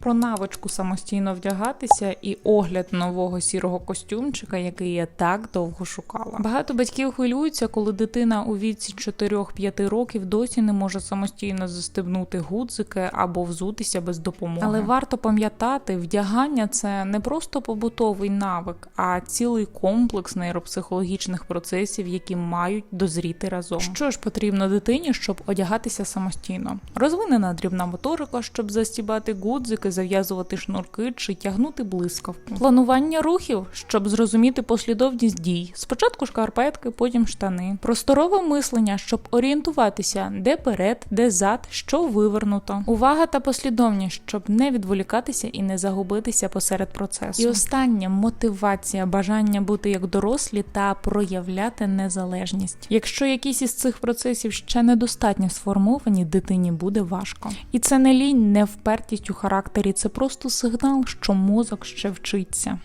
Про навичку самостійно вдягатися і огляд нового сірого костюмчика, який я так довго шукала. Багато батьків хвилюються, коли дитина у віці 4-5 років досі не може самостійно застебнути гудзики або взутися без допомоги. Але варто пам'ятати, вдягання це не просто побутовий навик, а цілий комплекс нейропсихологічних процесів, які мають дозріти разом. Що ж потрібно дитині, щоб одягатися самостійно? Розвинена дрібна моторика, щоб застібати гудзики, зав'язувати шнурки чи тягнути блискавку. Планування рухів, щоб зрозуміти послідовність дій. Спочатку шкарпетки, потім штани. Просторове мислення, щоб орієнтуватися, де перед, де зад, що вивернуто. Увага та послідовність, щоб не відволікатися і не загубитися посеред процесу. І останнє мотивація, бажання бути як дорослі та проявляти незалежність. Якщо якісь із цих процесів ще недостатньо сформовані, дитині буде важко. І це не лінь, не впертість у характері, це просто сигнал, що мозок ще вчиться.